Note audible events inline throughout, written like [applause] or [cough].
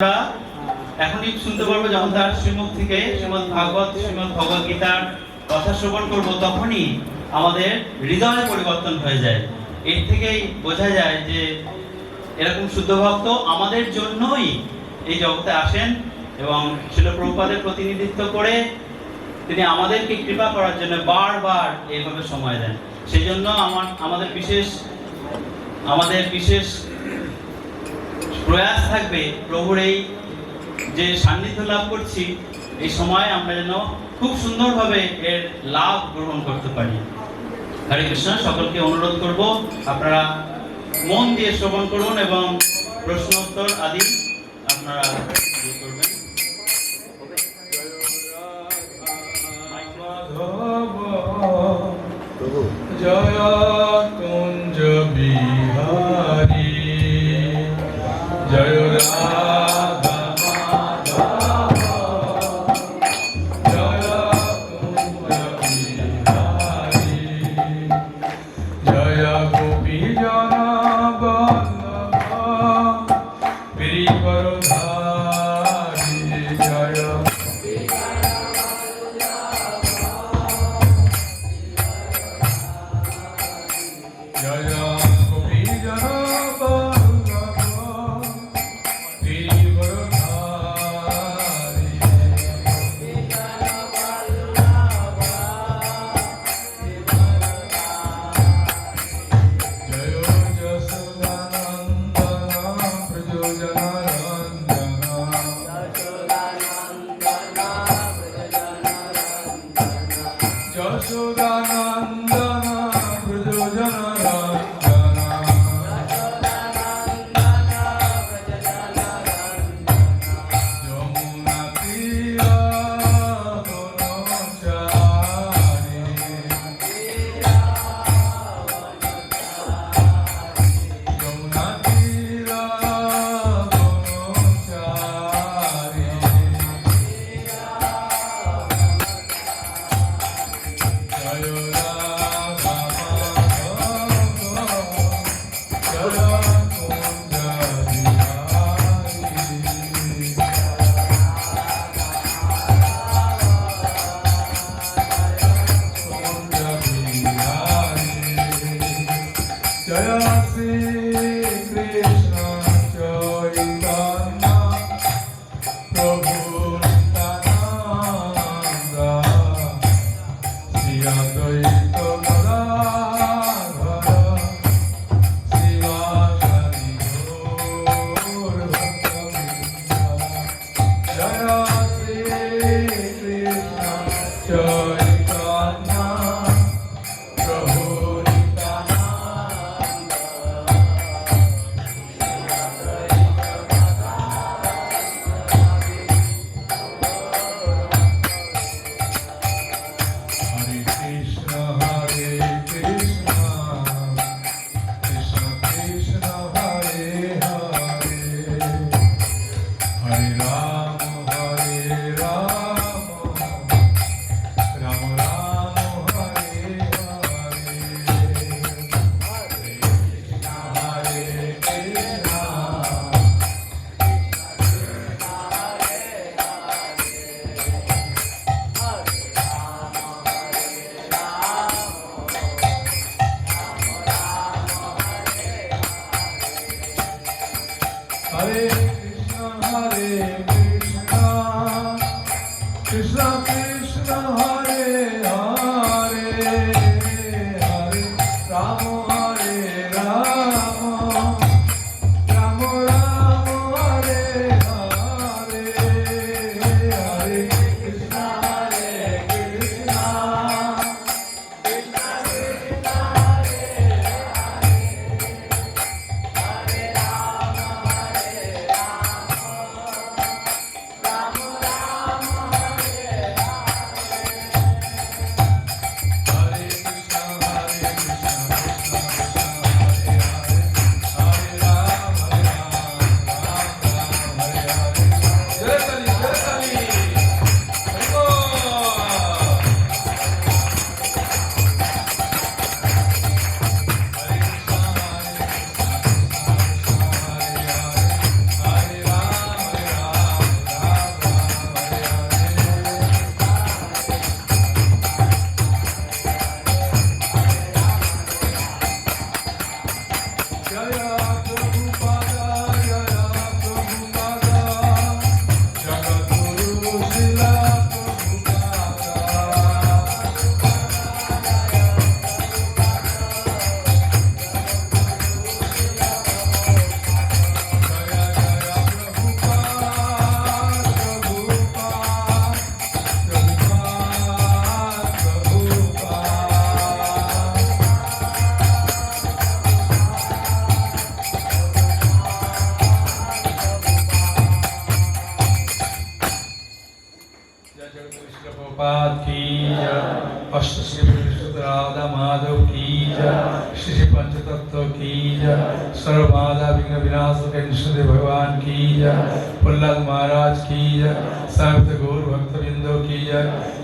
আমরা এখনই শুনতে পারব যখন তার শ্রীমুখ থেকে শ্রীমদ ভাগবত শ্রীমদ ভগবত গীতার কথা শ্রবণ তখনই আমাদের পরিবর্তন হয়ে যায়। এর থেকেই বোঝা যায় যে এরকম শুদ্ধ ভক্ত আমাদের জন্যই এই জগতে আসেন এবং শিল প্রতিনিধিত্ব করে তিনি আমাদেরকে কৃপা করার জন্য বারবার এইভাবে সময় দেন। সেই জন্য আমার, আমাদের বিশেষ আমাদের বিশেষ প্রয়াস থাকবে প্রভুর এই যে সান্নিধ্য লাভ করছি, এই সময় আমরা যেন খুব সুন্দরভাবে এর লাভ গ্রহণ করতে পারি। হরে কৃষ্ণ, সকলকে অনুরোধ করব, আপনারা মন দিয়ে শ্রবণ করুন এবং প্রশ্ন উত্তর আদি আপনারা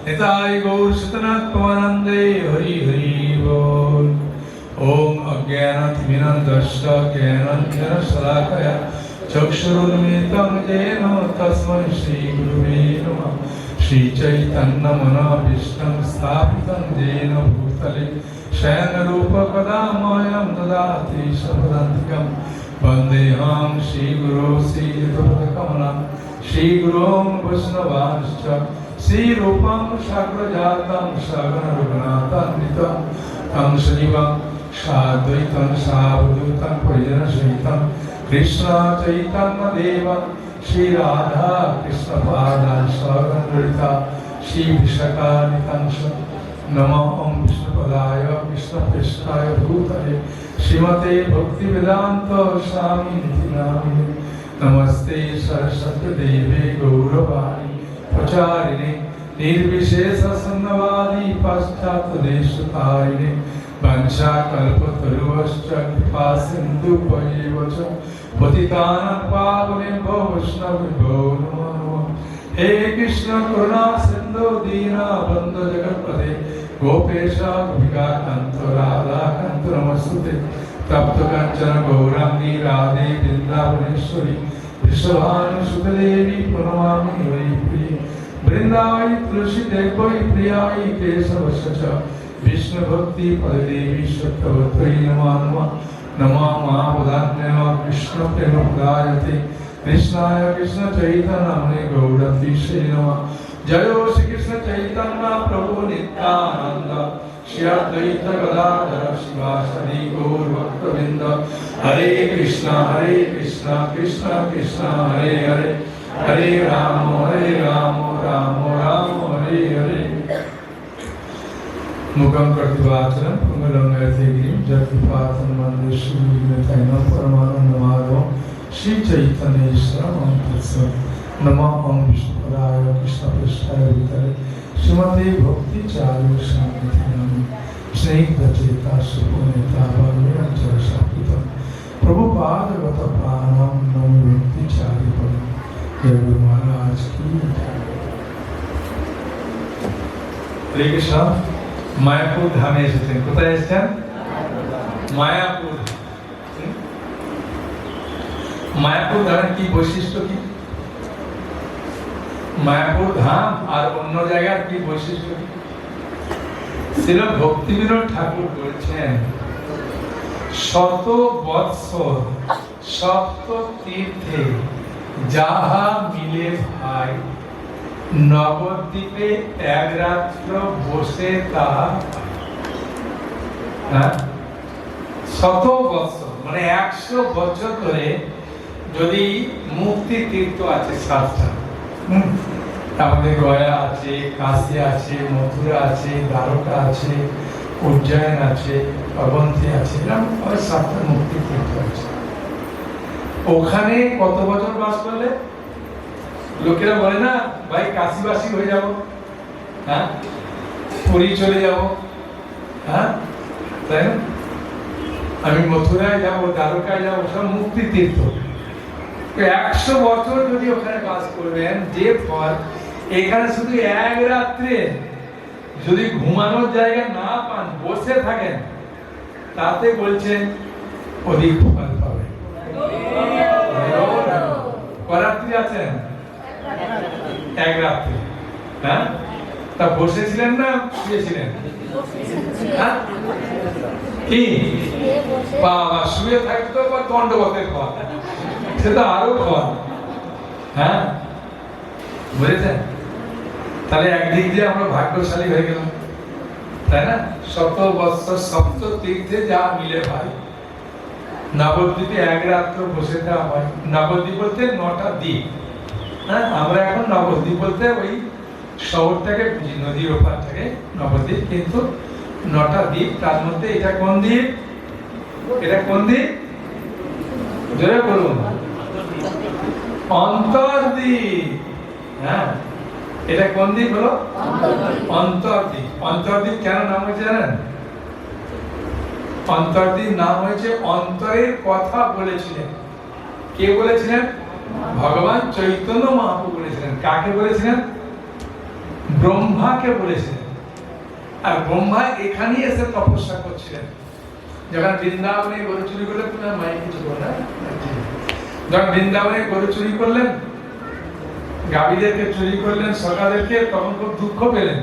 નિતાય ગૌર સતનાત્માનંદે હરિ હરિ બોલ ઓમ અજ્ઞાનાથ વિનાશ જ્ઞાનાંજન શલાકયા ચક્ષુરુન્મિતમ જેન તસ્મૈ શ્રી ગુરુવે નમઃ શ્રી ચૈતન્ય મનોભીષ્ટં સ્થાપિતં જેન ભૂતલે શયનરૂપ કદા માયમ દદાતિ શબ્દાંતિકમ વંદેહમ શ્રીગુરો શ્રીયુતપદકમલમ શ્રીગુરોં વૈષ્ણવાંશ્ચ श्रीरूपं साग्रजातं सगणरघुनाथान्वितं तं श्रीवं साद्वैतं सावधूतं परिजनसहितं कृष्ण चैतन्यदेव श्रीराधा कृष्णपादान् सगणललिता श्रीविशाखानिकांश नमो ॐ विष्णुपदाय कृष्णपृष्ठाय भूतले श्रीमते भक्तिवेदान्त स्वामिनिति नामिने नमस्ते सरस्वतीदेवे गौरवाणी प्रचारिणे निर्विशेषसन्नवादी पाश्चात्यदेशतारिणे वंशाकल्पतरुश्च कृपा सिन्धुपयेव च पतितानां पावनेभ्यो वैष्णवेभ्यो नमो नमः हे कृष्ण करुणा सिन्धु दीना बन्धु जगत्पते गोपेश गोपिका कान्त राधा कान्त नमस्तुते तप्त काञ्चन गौराङ्गी राधे वृन्दावनेश्वरी विश्वभानुसुतदेवी प्रणमामि वै प्रिये वृन्दावै तुलसी देवै प्रियाय केशवस्य च। विष्णु भक्ति पददेवी सत्यवत्रै नमः नमः। नमः महावदान्यः कृष्ण प्रेम प्रदायते कृष्णाय कृष्ण चैतन्य गौरतीशे नमः। जय श्री कृष्ण चैतन्य प्रभु नित्यानंद श्री अद्वैत गदाधर शिवासदि गौर भक्तवृंद हरे कृष्ण हरे कृष्ण कृष्ण कृष्ण हरे हरे हरे राम हरे राम राम राम हरे हरे मुखं प्रतिवाचनं पुङ्गलं नयतिगिरिं जगत्पातं वन्दे श्रीविघ्नतैनं परमानन्दमाधवं श्रीचैतन्येश्वरं तत्सत् नमः ॐ विष्णुपदाय कृष्णपृष्ठाय भूतले श्रीमते भक्तिचारु स्वामिनामि स्नेहितचेता सुपुनेता वर्णिरञ्चरशापितं प्रभुपादगत प्राणं नमो भक्तिचारि पदं जय गुरु महाराज की जय হরে কৃষ্ণ মায়াপুর ধামে এসেছেন কোথায় এসেছেন মায়াপুর হুম? মায়াপুর ধামের কি বৈশিষ্ট্য কি মায়াপুর ধাম আর অন্য জায়গার কি বৈশিষ্ট্য? ছিল ভক্তি ঠাকুর বলছেন শত বৎসর সপ্ত তীর্থে যাহা মিলে ভাই নবদ্বীপে এক রাত্র বসে তা হ্যাঁ, শত বছর মানে একশো বছর ধরে যদি মুক্তি তীর্থ আছে সাতটা। আমাদের গয়া আছে, কাশী আছে, মথুরা আছে, দ্বারকা আছে, উজ্জয়ন আছে, অবন্তী আছে, এরকম সাতটা মুক্তি তীর্থ আছে। ওখানে কত বছর বাস করলে? লোকেরা বলে, না, ভাই, কাশিবাসী হয়ে যাব। হ্যাঁ? পুরী চলে যাব। হ্যাঁ? তাই না? আমি মথুরায় যাব, দ্বারকায় যাব, সব মুক্তি তীর্থ। তো একশো বছর যদি ওখানে বাস করবেন যে ফল এখানে শুধু এক রাত্রে যদি ঘুমানোর জায়গা না পান বসে থাকেন তাতে বলছেন অধিক ফল পাবে করাত্রি আছেন? এক রাত্রি। হ্যাঁ? তা বসেছিলেন না শুয়েছিলেন? হ্যাঁ? কি? বাবা শুয়ে থাকতো বা দণ্ডবতের ফল সে আরও ফল হ্যাঁ? বুঝেছেন? তাহলে একদিক দিয়ে আমরা ভাগ্যশালী হয়ে গেলাম। তাই না? শত বৎসর সপ্ত তীর্থে যা মিলে ভাই। নবদ্বীপে এক রাত্র বসে দেওয়া হয়। নবদ্বীপ বলতে নটা দ্বীপ। হ্যাঁ? আমরা এখন নবদ্বীপ বলতে ওই শহরটাকে বুঝি নদীর ওপারটাকে নবদ্বীপ, কিন্তু নটা দ্বীপ, তার মধ্যে এটা কোন দ্বীপ? এটা কোন দ্বীপ? জোরে বলুন। হ্যাঁ? এটা কোন দিক হলো? অন্তর্দিক অন্তর্দিক কেন নাম হয়েছে জানেন? অন্তর্দিক নাম হয়েছে অন্তরের কথা বলেছিলেন। কে বলেছিলেন? ভগবান চৈতন্য মহাপ্রভু বলেছিলেন। কাকে বলেছিলেন? ব্রহ্মাকে বলেছিলেন। আর ব্রহ্মা এখানেই এসে তপস্যা করছিলেন। যখন বৃন্দাবনে গরু চুরি তুমি আর মায়ের কিছু বলো যখন বৃন্দাবনে গরু চুরি করলেন চুরি করলেন সকালেরকে তখন খুব দুঃখ পেলেন।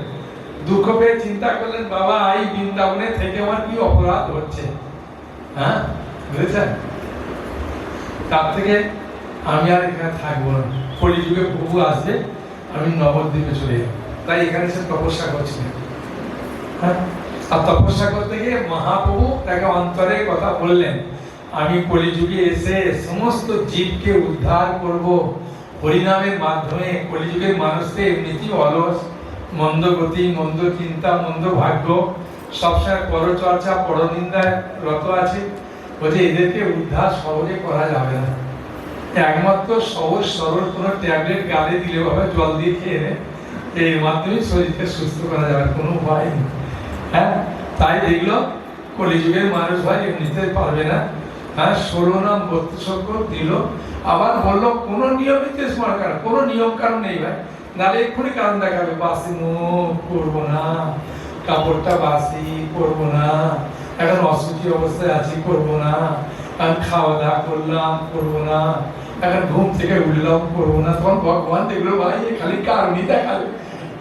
দুঃখ পেয়ে চিন্তা করলেন, বাবা, এই বৃন্দাবনে থেকে আমার কি অপরাধ হচ্ছে? হ্যাঁ? বুঝেছেন? তার থেকে আমি আর এখানে থাকব না। কলিযুগে প্রভু আসবে, আমি নবদ্বীপে চলে যাব। তাই এখানে সে তপস্যা করছিলেন। হ্যাঁ? আর তপস্যা করতে গিয়ে মহাপ্রভু তাকে অন্তরে কথা বললেন। আমি কলিযুগে এসে সমস্ত জীবকে উদ্ধার করব। হরিনামের মাধ্যমে কলিযুগের মানুষকে এমনিতেই অলস, মন্দ গতি, মন্দ চিন্তা, মন্দ ভাগ্য সবসময় পরচর্চা, পরনিন্দায় রত আছে। বলছে, এদেরকে উদ্ধার সহজে করা যাবে না। একমাত্র সহজ, সরল কোনো ট্যাবলেট গালে দিলে হবে, জল দিয়ে খেয়ে নে। এর মাধ্যমে শরীরকে সুস্থ করা যাবে, কোনো উপায় নেই। হ্যাঁ তাই দেখল, কলিযুগের মানুষ হয় এমনিতে পারবে না। হ্যাঁ ষোলো নাম বত্রিশ দিল। আবার বলল, কোনো নিয়মিত স্মরণ কারণ কোনো নিয়ম কারণ নেই ভাই। নাহলে এক্ষুনি কারণ দেখাবে, বাসি মুখ করব না, কাপড়টা বাসি করব না, এখন অসুখী অবস্থায় আছি, করব না এখন খাওয়া দাওয়া করলাম, করব না, এখন ঘুম থেকে উঠলাম, করব না। তখন ভগবান দেখল, ভাই খালি কারণই দেখাবে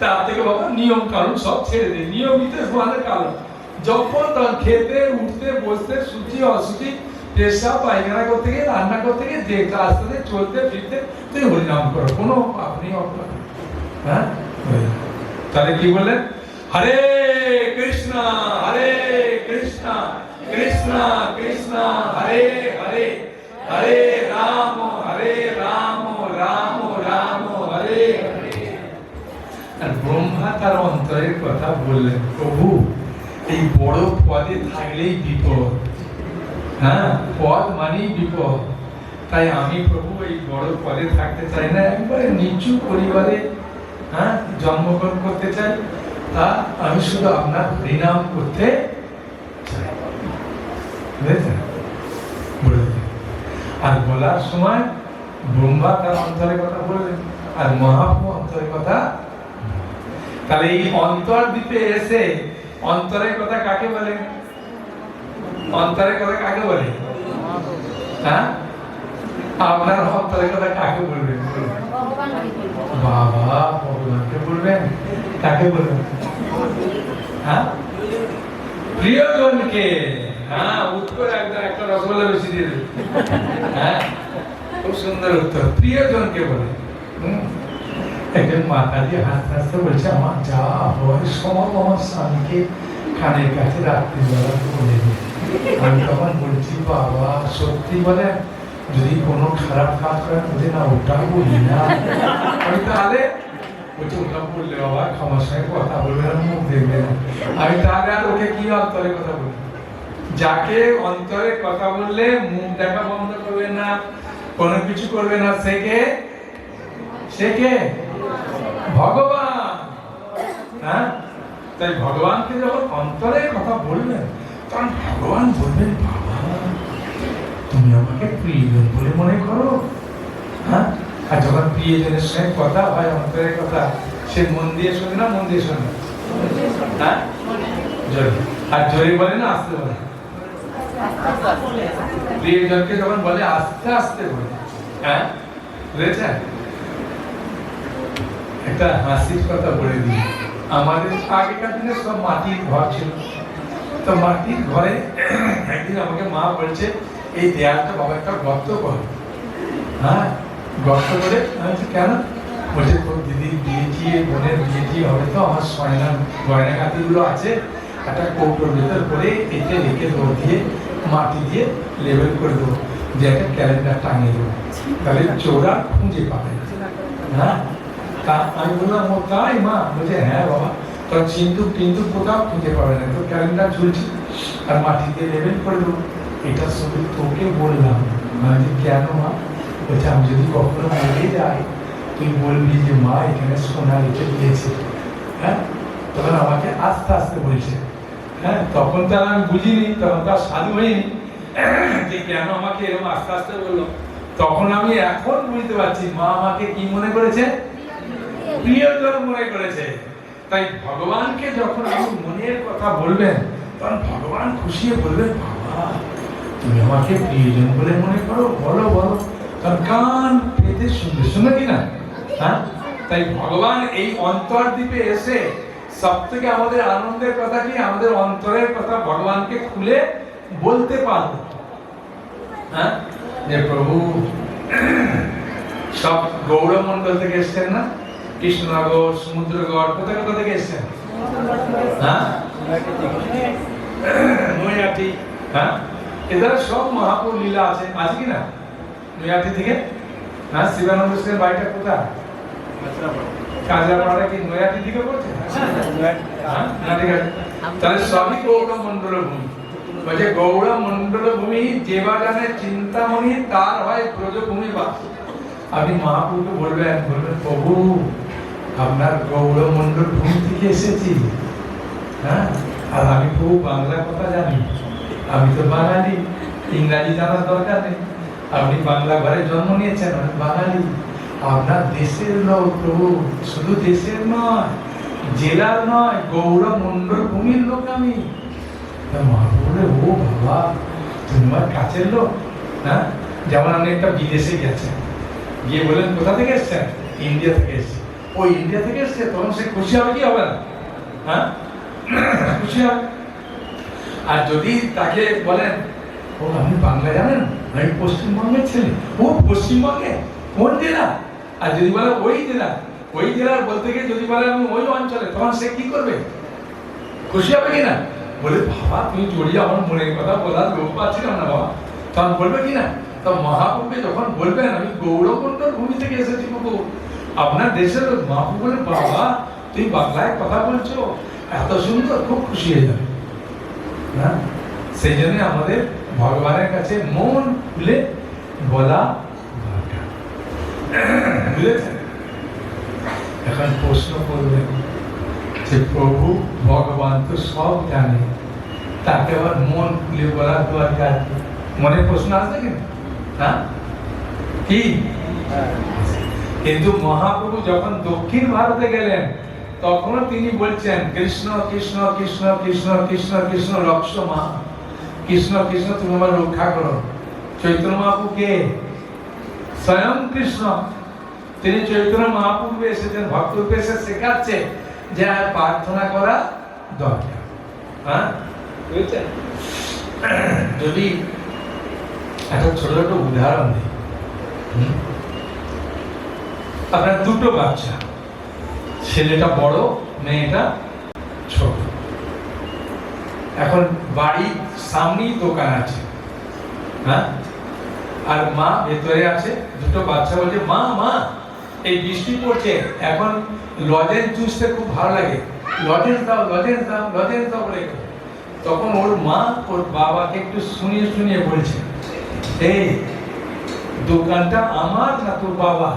তার থেকে বাবা নিয়ম কারণ সব ছেড়ে দে নিয়মিত স্মরণের কারণ। যখন খেতে, উঠতে, বসতে সূচি অসুচি পেশা পায়খানা করতে গিয়ে রান্না করতে গিয়ে যে রাস্তাতে চলতে ফিরতে তুই হরিনাম করো। কোনো আপনি অপরাধ নেই। হ্যাঁ। তাহলে কি বললেন? হরে কৃষ্ণ হরে কৃষ্ণ কৃষ্ণ কৃষ্ণ হরে হরে হরে রাম হরে রাম রাম রাম হরে হরে। আর ব্রহ্মা তার অন্তরের কথা বললেন প্রভু এই বড় পদে থাকলেই বিপদ। হ্যাঁ পদ মানেই বিপদ। তাই আমি প্রভু এই বড় পদে থাকতে চাই না, একবারে নিচু পরিবারে হ্যাঁ জন্মগ্রহণ করতে চাই। তা আমি শুধু আপনার হরিনাম করতে চাই। বুঝেছেন? আর বলার সময় ব্রহ্মা তার অন্তরের কথা বললেন, আর মহাপ্রভু অন্তরের কথা তাহলে এই অন্তর দিতে এসে অন্তরের কথা কাকে বলে? অন্তরের কথা কাকে বলে? হ্যাঁ? আপনার অন্তরের কথা কাকে বলবেন? বাবা, ভগবানকে বলবেন? কাকে বলবেন? হ্যাঁ? প্রিয়জনকে। হ্যাঁ উত্তর একদম, একটা রসগোল্লা বেশি দিয়ে দেবে। হ্যাঁ? খুব সুন্দর উত্তর। প্রিয়জনকে বলে। একজন মাতাজি হাসতে হাসতে বলছে, আমার যা হয় সব আমার স্বামীকে কানের কাছে রাত্রিবেলা বলে আমি তখন বলছি, বাবা, সত্যি বলে, যদি কোনো খারাপ কাজ করে বলছে, না ওটা বলি না। আমি তাহলে বলি? যাকে অন্তরে কথা বললে মুখ দেখা বন্ধ করবে না, কোনো কিছু করবে না ভগবান। হ্যাঁ? তাই ভগবানকে যখন অন্তরে কথা বলবেন তখন ভগবান বলবেন বাবা, তুমি আমাকে প্রিয়জন বলে মনে করো। হ্যাঁ? আর যখন প্রিয়জনের সঙ্গে কথা হয়, অন্তরের কথা, সে মন দিয়ে শোনে না মন দিয়ে শোনে হ্যাঁ? আর জোরে বলে না, আসতে বলে? প্রিয়জনকে যখন বলে, আস্তে আস্তে বলে। হ্যাঁ? বুঝেছেন? একটা হাসির কথা বলে দিই। আমাদের আগেকার দিনে সব মাটির ঘর ছিল। তো মাটির ঘরে একদিন আমাকে মা বলছে, এই দেয়ালটা বাবা একটা গর্ত কর। হ্যাঁ গর্ত করে কেন? বলছে, তোর দিদির বিয়ে টিয়ে বোনের বিয়ে টিয়ে হবে তো আমার সয়না গয়না গাঁতিগুলো আছে। একটা কৌটোর ভেতর করে এতে রেখে দেবো দিয়ে মাটি দিয়ে লেবেল করে দেবো। যে একটা ক্যালেন্ডার টাঙিয়ে দেবো। তাহলে চোরা খুঁজে পাবে। হ্যাঁ তা আমি বললাম ও তাই মা? বলছে হ্যাঁ বাবা। তখন সিন্ধু টিন্দু কোথাও খুঁজে পাবে না। তো ক্যালেন্ডার ঝুলছে আর মাটিতে লেবেল করে দেবো। এটা শুধু তোকে বললাম। বলছি, কেন মা? বলছে আমি যদি কখনো মরে যাই তুই বলবি যে মা এখানে সোনা রেখে দিয়েছে। হ্যাঁ? তখন আমাকে আস্তে আস্তে বলছে। হ্যাঁ? তখন তো আমি বুঝিনি তখন তার সাধু হয়নি যে কেন? আমাকে এরকম আস্তে আস্তে বলল। তখন আমি এখন বুঝতে পারছি মা আমাকে কি মনে করেছে? প্রিয়জন মনে করেছে। তাই ভগবানকে যখন আপনি মনের কথা বলবেন তখন ভগবান খুশি বলবেন বাবা, তুমি আমাকে প্রিয়জন বলে মনে করো, বলো বলো। তখন কান পেতে শুনবে শুনে কি না হ্যাঁ? তাই ভগবান এই অন্তর দ্বীপে এসে সব থেকে আমাদের আনন্দের কথা কি? আমাদের অন্তরের কথা ভগবানকে খুলে বলতে পারব হ্যাঁ? যে প্রভু, সব গৌরমণ্ডল থেকে এসছেন না? কৃষ্ণনগর, সমুদ্রগড় কোথা কোথা থেকে এসছেন? হ্যাঁ? নৈয়াটি হ্যাঁ? এদের সব মহাপুর লীলা আছে। আছে কি না? নৈয়াটি থেকে? হ্যাঁ শিবানন্দ বাড়িটা কোথায়? কাজরাপাড়া কি নৈয়াটি দিকে পড়ছে? হ্যাঁ না তাহলে সবই গৌরমণ্ডল ভূমি। বলছে গৌরমণ্ডল ভূমি যেবা জানে চিন্তামণি, তার হয় ব্রজভূমি বাস। আপনি মহাপ্রভুকে বলবেন বলবেন, প্রভু আপনার গৌরমণ্ডল ভূমি থেকে এসেছি। হ্যাঁ? আর আমি খুব বাংলা কথা জানি। আমি তো বাঙালি। ইংরাজি জানার দরকার নেই। আপনি বাংলা ঘরে জন্ম নিয়েছেন আমি বাঙালি। আপনার দেশের লোক প্রভু, শুধু দেশের নয়, জেলার নয়, গৌরমণ্ডল ভূমির লোক আমি। তা মহাপ্রভু ও বাবা, তুমি আমার কাছের লোক হ্যাঁ? যেমন আপনি একটা বিদেশে গেছেন। গিয়ে বলেন কোথা থেকে এসছেন? ইন্ডিয়া থেকে এসছে ও ইন্ডিয়া থেকে এসছে, তখন সে খুশি হবে কি হবে না? হ্যাঁ? [coughs] খুশি হবে। আর যদি তাকে বলেন ও, আপনি বাংলা জানেন? আমি পশ্চিমবঙ্গের ছেলে। ও, পশ্চিমবঙ্গে? কোন জেলা? আর যদি বলে ওই জেলা, ওই জেলার বলতে গিয়ে যদি বলে আমি ওই অঞ্চলে, তখন সে কি করবে? খুশি হবে কিনা? বলে, বাবা, তুমি জড়িয়ে আমার মনের কথা বলার লোক পাচ্ছিলাম না, বাবা। তখন বলবে কিনা? তা মহাপ্রভুকে যখন বলবেন, আমি গৌরকুণ্ডর ভূমি থেকে এসেছি প্রভু আপনার দেশের বলে বাবা তুই বাংলায় কথা বলছো এত সুন্দর খুব খুশি হয়ে যাবে না সেই জন্য আমাদের ভগবানের কাছে মন খুলে বলা এখন প্রশ্ন করবেন যে প্রভু ভগবান তো সব জানে তাকে আবার মন খুলে বলার দরকার? মনে প্রশ্ন আসবে কি হ্যাঁ কি কিন্তু মহাপ্রভু যখন দক্ষিণ ভারতে গেলেন তখন তিনি বলছেন, কৃষ্ণ কৃষ্ণ কৃষ্ণ কৃষ্ণ কৃষ্ণ কৃষ্ণ, রক্ষ মা, কৃষ্ণ কৃষ্ণ, তুমি আমার রক্ষা করো। চৈতন্য মহাপু কে? স্বয়ং কৃষ্ণ। তিনি চৈতন্য মহাপ্রভু এসেছেন, ভক্তরূপে এসে শেখাচ্ছে যে আর প্রার্থনা করা দরকার। হ্যাঁ? বুঝেছেন? যদি একটা ছোট ছোট উদাহরণ দিই? আপনার দুটো বাচ্চা। ছেলেটা বড়, মেয়েটা ছোট। এখন বাড়ির সামনেই দোকান আছে। হ্যাঁ? আর মা ভেতরে আছে, দুটো বাচ্চা বলছে, মা মা, এই বৃষ্টি পড়ছে, এখন লজেন্স চুষতে খুব ভালো লাগে। লজেন্স দাও লজেন্স দাও লজেন্স দাও বলে তখন ওর মা ওর বাবাকে একটু শুনিয়ে শুনিয়ে বলছে, এই, দোকানটা আমার না তোর বাবা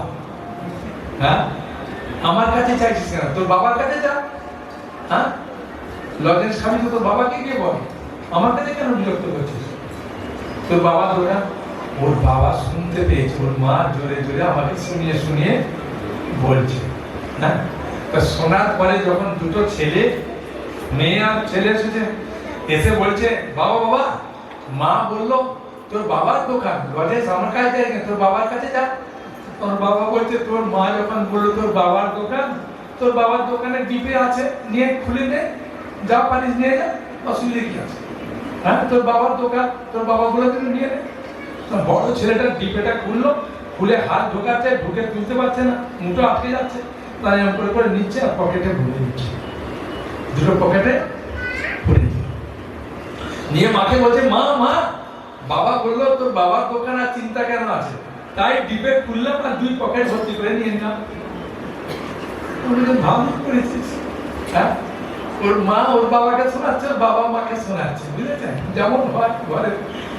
হ্যাঁ? আমার কাছে চাইছিস কেন? তোর বাবার কাছে যা। হ্যাঁ? লজেন্স স্বামী তো তোর বাবাকে গিয়ে বল? আমার কাছে কেন বিরক্ত করছিস? তোর বাবা দোকান ওর বাবা শুনতে পেয়েছে। ওর মা জোরে জোরে আমাকে শুনিয়ে শুনিয়ে বলছে। হ্যাঁ? তা শোনার পরে যখন দুটো ছেলে, মেয়ে আর ছেলে এসেছে, এসে বলছে, বাবা বাবা, মা বলল, তোর বাবার দোকান। লজেন্স আমার কাছে তোর বাবার কাছে যা। তোর বাবা বলছে, তোর মা যখন বলল তোর বাবার দোকান, তোর বাবার দোকানে ডিপে আছে, নিয়ে খুলে নে, যা পারিস নিয়ে যা, অসুবিধা কি আছে? হ্যাঁ তোর বাবার দোকান, তোর বাবা বলে তুমি নিয়ে নে। বড় ছেলেটা ডিপেটা খুললো, খুলে হাত ঢোকাচ্ছে, ঢুকে তুলতে পারছে না, মুঠো আটকে যাচ্ছে তাই এরকম করে করে নিচ্ছে আর পকেটে ভরে দিচ্ছে দুটো পকেটে নিয়ে মাকে বলছে, মা মা, বাবা বলল, তোর বাবার দোকান আর চিন্তা কেন আছে? তাই ডিপে খুললাম আর দুই পকেট ভর্তি করে নিয়ে নিলাম ভাবি করেছিস ওর মা ওর বাবাকে শোনাচ্ছে বাবা মাকে শোনাচ্ছে, বুঝেছেন? যেমন হয়, ঘরে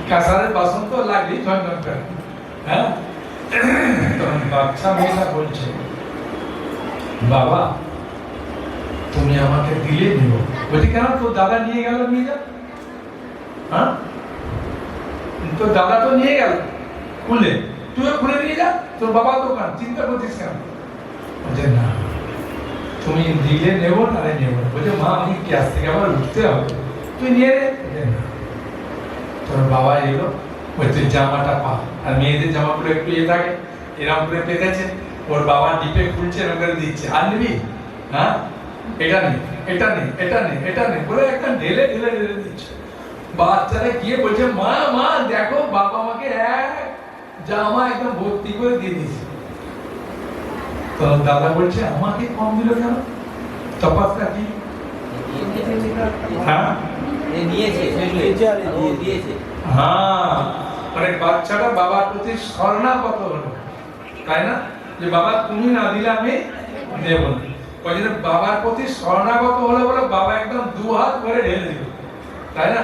কাঁসারের বাসন তো লাগেই ঝনঝন করে। হ্যাঁ? তখন বাচ্চা মেয়েটা বলছে, বাবা, তুমি আমাকে দিলে নিব বলছি, কেন? তোর দাদা নিয়ে গেল নিয়ে যা হ্যাঁ? তোর দাদা তো নিয়ে গেল খুলে তুইও খুলে নিয়ে যা, তোর বাবা দোকান চিন্তা করছিস কেন? বলছে, না, তুমি দিলে নেব নাহলে নেব বলছে, মা আমি ক্লাস থেকে আবার উঠতে হবে? তুই নিয়ে নে। তোর বাবা এলো, ওই তুই জামাটা পা। আর মেয়েদের জামাগুলো একটু ইয়ে থাকে এরকম করে পেতেছে। ওর বাবা ডিপে খুলছে এরকম করে দিচ্ছে। আর নিবি? হ্যাঁ এটা নেই এটা নেই এটা নেই এটা নেই বলে একটা ঢেলে ঢেলে ঢেলে দিচ্ছে। বাচ্চারা গিয়ে বলছে, মা মা, দেখো, বাবা আমাকে এক জামা একদম ভর্তি করে দিয়ে দিয়েছে। তো দাদা বলছে আমাকে কম দিল কেন? তফাৎটা কি? হ্যাঁ? দিয়েছে হ্যাঁ। মানে বাচ্চাটা বাবার প্রতি শরণাগত হলো। তাই না? যে বাবা তুমি না দিলে আমি দেব না। ওই জন্য বাবার প্রতি শরণাগত হলো বলে বাবা একদম দু হাত করে ঢেলে দিল। তাই না?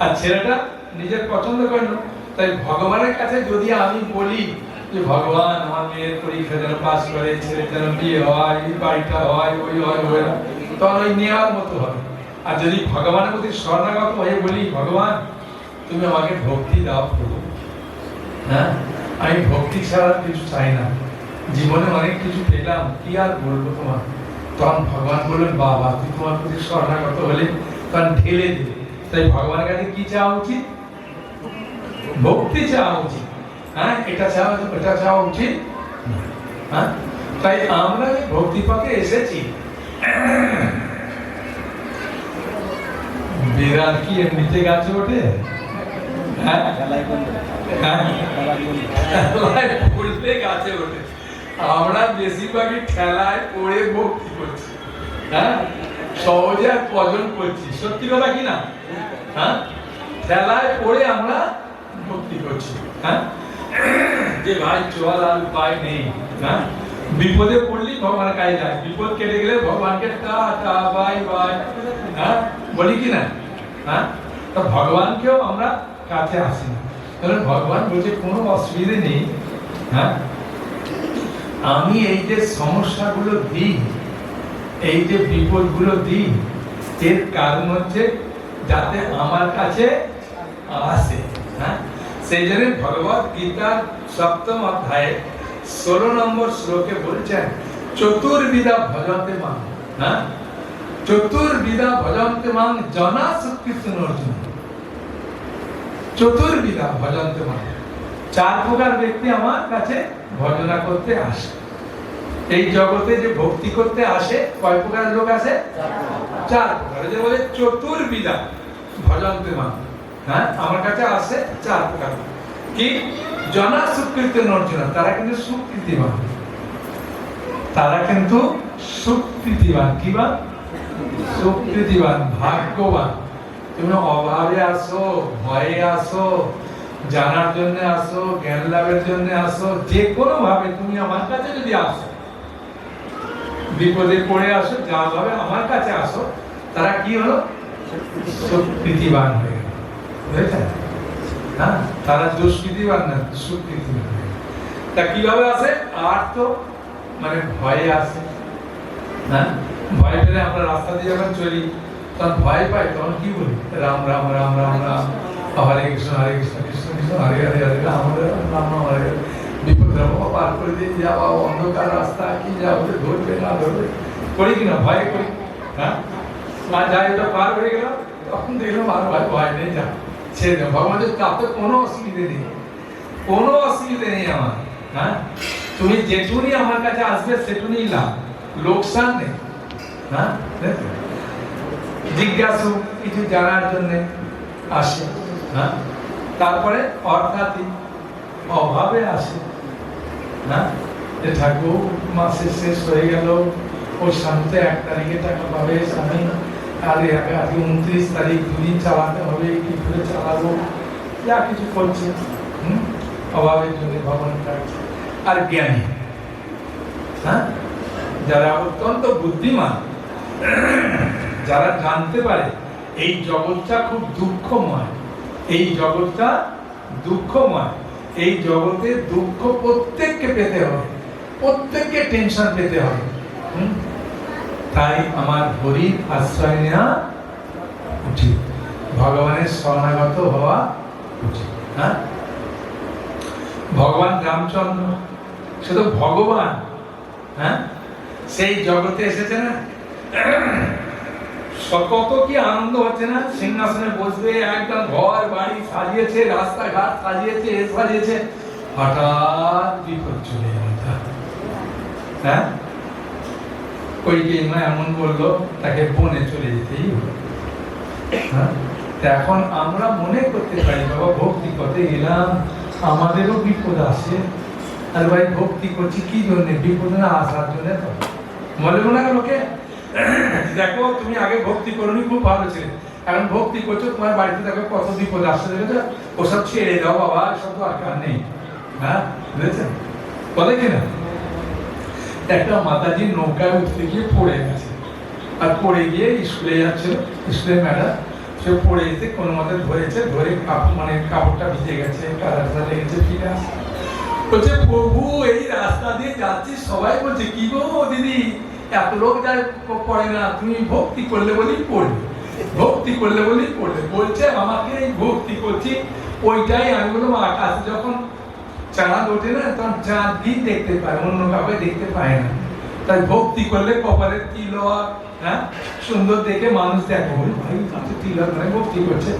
আর ছেলেটা নিজের পছন্দ করল তাই ভগবানের কাছে যদি আমি বলি যে ভগবান, আমার মেয়ের পরীক্ষা যেন পাস করে ছেলে যেন বিয়ে হয়, এই বাড়িটা হয়, ওই হয়, ওই তখন ওই নেওয়ার মতো হবে। আর যদি ভগবানের প্রতি শরণাগত হয়ে বলি, ভগবান, তুমি আমাকে ভক্তি দাও প্রভু। হ্যাঁ? আমি ভক্তি ছাড়া কিছু চাই না। জীবনে অনেক কিছু পেলাম, কি আর বলব তোমার? তখন ভগবান বললেন, বাবা তুই তোমার প্রতি শরণাগত হলে তখন ঢেলে দিলে তাই ভগবানের কাছে কি চাওয়া উচিত? ভক্তি চাওয়া উচিত। হ্যাঁ এটা চাওয়া এটা চাওয়া উচিত হ্যাঁ তাই আমরা ভক্তি পথে এসেছি। বিড়াল কি এমনিতে গাছে ওঠে? হ্যাঁ হ্যাঁ। আমরা ঠেলায় ভক্তি করছি। হ্যাঁ সহজে আর সত্যি কথা কি না? হ্যাঁ ঠেলায় পড়ে আমরা ভক্তি করছি হ্যাঁ? যে ভাই চল আর উপায় নেই হ্যাঁ? বিপদে পড়লি ভগবানের কাছে যায় বিপদ কেটে গেলে ভগবানকে টা টা, বাই বাই হ্যাঁ? বলি কি না? হ্যাঁ? তা ভগবানকেও আমরা কাছে আসি কারণ ভগবান বলছে, কোনো অসুবিধে নেই হ্যাঁ? আমি এই যে সমস্যাগুলো দিই, এই যে বিপদগুলো দিই, এর কারণ হচ্ছে যাতে আমার কাছে আসে হ্যাঁ? সেই জন্য ভগবত গীতার সপ্তম অধ্যায়ে ষোলো নম্বর শ্লোকে বলছেন চতুর্বিধা ভজন্তে মান হ্যাঁ চতুর্বিধা ভজন্তে মান জনা সুকৃষ্ণ অর্জুন চতুর্বিধা ভজন্তে মান চার প্রকার ব্যক্তি আমার কাছে ভজনা করতে আসে। এই জগতে যে ভক্তি করতে আসে কয় প্রকার লোক আসে চার প্রকার। যে বলে চতুর্বিধা ভজন্তে মান হ্যাঁ? আমার কাছে আসে চার প্রকার। কি? জনা অর্জুন তারা কিন্তু সুকৃতিবান। তারা কিন্তু ভাগ্যবান। তুমি অভাবে আসো ভয়ে আসো জানার জন্য আসো জ্ঞান লাভের জন্য আসো যে কোনো ভাবে তুমি আমার কাছে যদি আসো, বিপদে পড়ে আসো, যা ভাবে আমার কাছে আসো, তারা কি হলো? সুকৃতিবান হয়ে হ্যাঁ তারা দুষ্কৃতিবান না সুকৃতিবান তা কীভাবে আসে আর তো মানে ভয়ে আসে হ্যাঁ? ভয় পেলে আমরা রাস্তা দিয়ে যখন চলি, তখন ভয় পাই, তখন কি বলি? রাম রাম রাম রাম রাম। হরে কৃষ্ণ হরে কৃষ্ণ কৃষ্ণ কৃষ্ণ, হরে হরে হরে রাম রাম রাম হরে বিপদ পার করে দিয়ে যাওয়া অন্ধকার রাস্তা, কি যাবে ধরবে না ধরবে। করি কিনা? ভয় করি। হ্যাঁ? যাই ওটা পার হয়ে গেল, তখন দেখলাম আর ভয় ভয় নেই, যা। ছেড়ে দেব ভগবানের তাতে কোনো অসুবিধে নেই, কোনো অসুবিধে নেই আমার হ্যাঁ? তুমি যেটুনি আমার কাছে আসবে সেটুনি লাভ। লোকসান নেই হ্যাঁ? জিজ্ঞাসু, কিছু জানার আসে হ্যাঁ? তারপরে অর্থাৎই অভাবে আসে হ্যাঁ? যে ঠাকুর, মাসে শেষ হয়ে গেল, ও শান্তে এক তারিখে টাকা পাবে স্বামী আগে আজকে উনত্রিশ তারিখ, দুদিন চালাতে হবে, কি করে চালাবো? যা কিছু করছে। অভাবের জন্য ভগবান আর জ্ঞানী। হ্যাঁ? যারা অত্যন্ত বুদ্ধিমান, যারা জানতে পারে, এই জগৎটা খুব দুঃখময়। এই জগৎটা দুঃখময়। এই জগতে দুঃখ প্রত্যেককে পেতে হবে। প্রত্যেককে টেনশন পেতে হবে। হুম? তাই আমার হরির আশ্রয় নেওয়া উচিত। ভগবানের শরণাগত হওয়া উচিত হ্যাঁ? ভগবান রামচন্দ্র, সে তো ভগবান হ্যাঁ? সেই জগতে এসেছে না? কত কি আনন্দ হচ্ছে না? সিংহাসনে বসবে, একদম ঘর, বাড়ি সাজিয়েছে, রাস্তাঘাট সাজিয়েছে সাজিয়েছে। হঠাৎ বিপদ চলে। হ্যাঁ? ওই মা এমন বলল তাকে বনে চলে যেতেই হলো। হ্যাঁ? এখন আমরা মনে করতে পারি, বাবা, ভক্তি করতে গেলাম, আমাদেরও বিপদ আসে আর ভাই, ভক্তি করছি কি জন্য? বিপদ না আসার জন্য তো। বলে না লোকে দেখো, তুমি আগে ভক্তি করনি, খুব ভালো ছিল। এখন ভক্তি করছ, তোমার বাড়িতে দেখো কত বিপদ আসছে, দেখেছ? ওসব ছেড়ে দাও, বাবা, এসব দরকার নেই। হ্যাঁ? বুঝেছেন? বলে কিনা একটা মাতাজি নৌকায় উঠতে গিয়ে পড়ে গেছে। আর পড়ে গিয়ে স্কুলে যাচ্ছিল স্কুলের ম্যাডাম, সে পড়ে যেতে কোনো মতে ধরেছে, ধরে কাপড় মানে কাপড়টা ভিজে গেছে কাদাটা লেগেছে ফিরে আসছে বলছে, প্রভু, এই রাস্তা দিয়ে যাচ্ছি সবাই? বলছে, কি গো দিদি, এত লোক যায় পড়ে না, তুমি ভক্তি করলে বলেই পড়বে, ভক্তি করলে বলেই পড়বে। বলছে, আমাকে এই ভক্তি করছি ওইটাই আমি বললাম, আকাশে যখন চাঁদ ওঠে না, তখন চাঁদ দিন দেখতে পায় অন্য কাউকে দেখতে পায় না। তাই ভক্তি করলে কপালের তিলক হ্যাঁ? সুন্দর দেখে মানুষ দেখে। ভাই তিলক মানে ভক্তি করছে।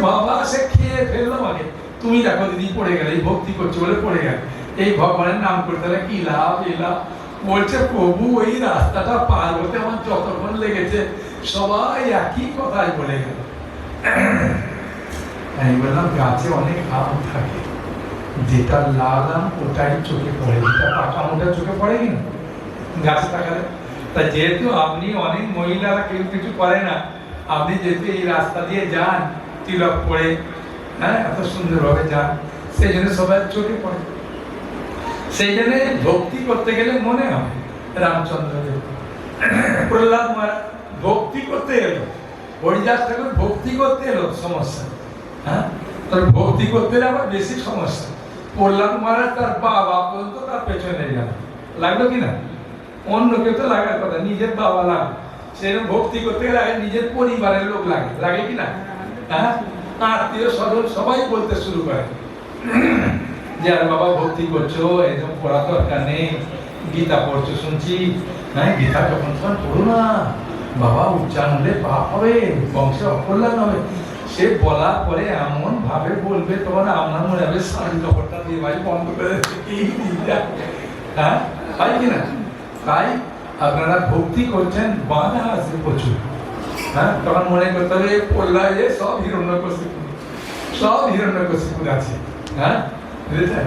বাবা, সে খেয়ে ফেলল আমাকে। তুমি দেখো দিদি পড়ে গেলে ভক্তি করছে বলে পড়ে গেল। এই ভগবানের নাম করতে হলে কি লাভ এই লাভ? বলছে, প্রভু এই রাস্তাটা পার হতে আমার যতক্ষণ লেগেছে, সবাই একই কথাই বলে গেল। [clears throat] আমি বললাম, গাছে অনেক আম থাকে। যেটা লাল ওটাই চোখে পড়ে। যেটা পাকা আমটা চোখে পড়ে কিনা? গাছে তাকালে তা যেহেতু আপনি অনেক মহিলারা কেউ কিছু করে না, আপনি যেহেতু এই রাস্তা দিয়ে যান, তিলক পরে হ্যাঁ এত সুন্দরভাবে যান, সেই জন্য সবাই চোখে পড়ে। সেই জন্য ভক্তি করতে গেলে মনে হয়, রামচন্দ্র দেব। প্রহ্লাদ মহারাজ, ভক্তি করতে এলো। হরিদাস ঠাকুর, ভক্তি করতে এলো সমস্যা। হ্যাঁ? তার ভক্তি করতে আবার বেশি সমস্যা। প্রহ্লাদ মহারাজ তার বাবা পর্যন্ত তার পেছনে গেল লাগল কি না? অন্য কেউ তো লাগার কথা, নিজের বাবা লাগে। সেরকম ভক্তি করতে গেলে নিজের পরিবারের লোক লাগে। লাগে কি না? হ্যাঁ? আত্মীয় স্বজন সবাই বলতে শুরু করে। যে আর বাবা ভক্তি করছ এরকম পড়া দরকার নেই, গীতা পড়ছো শুনছি। হ্যাঁ গীতা যখন তখন পড়ো না। বাবা উচ্চারণ হলে পাপ হবে, বংশে অকল্যাণ হবে। সে বলার পরে এমন ভাবে বলবে তোমার আপনার মনে হবে শাড়ি কাপড়টা দিয়ে ভাই বন্ধ করে? হ্যাঁ? তাই কিনা তাই আপনারা ভক্তি করছেন বাধা আছে প্রচুর। হ্যাঁ? তখন মনে করতে হবে পড়লা যে সব হিরণ্য সব হিরণ্য আছে। হ্যাঁ? বুঝেছেন?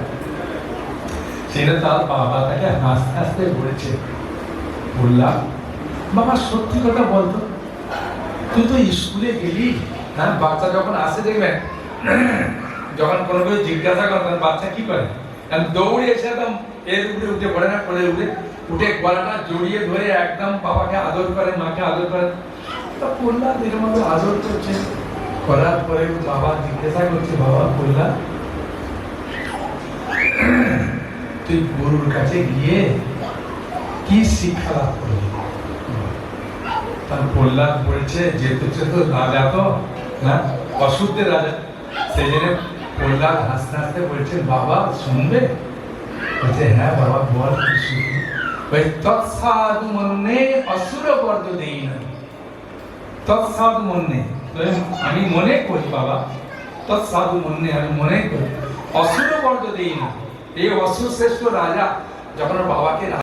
সেটা তার বাবা তাকে হাসতে হাসতে বলেছে। বললাম, বাবা, সত্যি কথা বলতো? তুই তো স্কুলে গেলি? হ্যাঁ বাচ্চা যখন আসে দেখবেন, যখন কোনো কেউ জিজ্ঞাসা করে বাচ্চা কি করে? দৌড়ে এসে একদম এর উপরে উঠে পড়ে না পড়ে উঠে উঠে গলাটা জড়িয়ে ধরে একদম বাবাকে আদর করে, মাকে আদর করে। তা এরকম ভাবে আদর করছে। করার পরে বাবা জিজ্ঞাসা করছে, বাবা বললা তুই গুরুর কাছে গিয়ে কি শিক্ষা লাভ করলি? তার প্রহ্লাদ বলছে যেহেতু তো রাজা তো। না অসুরদের রাজা। সেই জন্য প্রহ্লাদ হাসতে হাসতে বলছে, বাবা, শুনবে? বলছে হ্যাঁ বাবা, বল ওই তৎসাধু মনে অসুর বর্দ দেই না। তৎসাধু মনে আমি মনে করি, বাবা, তৎসাধু মনে আমি মনে করি। অসুর বর্দ দেই না। এই অসুর শ্রেষ্ঠ রাজা যখন বাবাকে